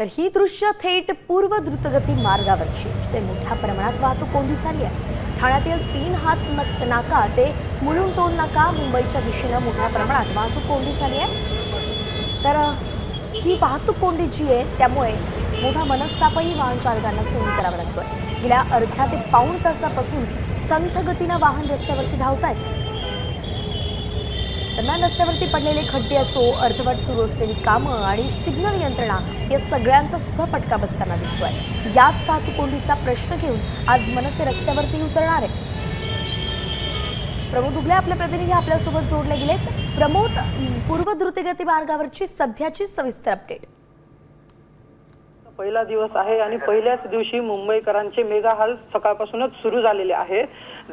तर ही दृश्य थेट पूर्व द्रुतगती मार्गावरची जिथे मोठ्या प्रमाणात वाहतूक कोंडी झाली आहे. ठाण्यातील तीन हात नाका ते मुलुंड टोल नाका मुंबईच्या दिशेनं मोठ्या प्रमाणात वाहतूक कोंडी झाली आहे. तर ही वाहतूक कोंडी जी आहे त्यामुळे मोठा मनस्तापही वाहन चालकांना सहन करावा लागतोय. गेल्या अर्ध्या ते पाऊण तासापासून संथ गतीनं वाहन रस्त्यावरती धावत आहेत दरम्यान रस्त्यावरती पडलेले खड्डे असो अर्धवट सुरू असलेली कामं आणि सिग्नल यंत्रणा या सगळ्यांचा सुद्धा फटका बसताना दिसतोय. याच वाहतूक कोंडीचा प्रश्न घेऊन आज मनसे रस्त्यावरती उतरणार आहे प्रमोद उगले आपले प्रतिनिधी आपल्यासोबत जोडले गेलेत. प्रमोद पूर्व द्रुतगती मार्गावरची सध्याची सविस्तर अपडेट पहिला दिवस आहे आणि पहिल्याच दिवशी मुंबईकरांचे मेगा हाल सकाळपासूनच सुरू झालेले आहे.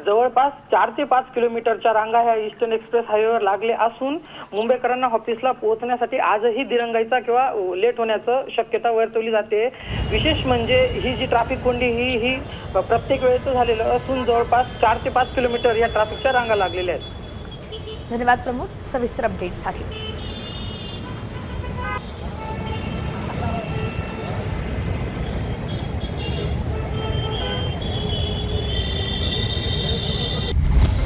जवळपास चार ते पाच किलोमीटरच्या रांगा ह्या ईस्टर्न एक्सप्रेस हायवेवर लागले असून मुंबईकरांना ऑफिसला पोहोचण्यासाठी आजही दिरंगाईचा किंवा लेट होण्याचं शक्यता वर्तवली जाते. विशेष म्हणजे ही जी ट्रॅफिक कोंडी ही ही प्रत्येक वेळेचं झालेलं असून जवळपास चार ते पाच किलोमीटर या ट्रॅफिकच्या रांगा लागलेल्या आहेत. धन्यवाद प्रमुख. सविस्तर अपडेटसाठी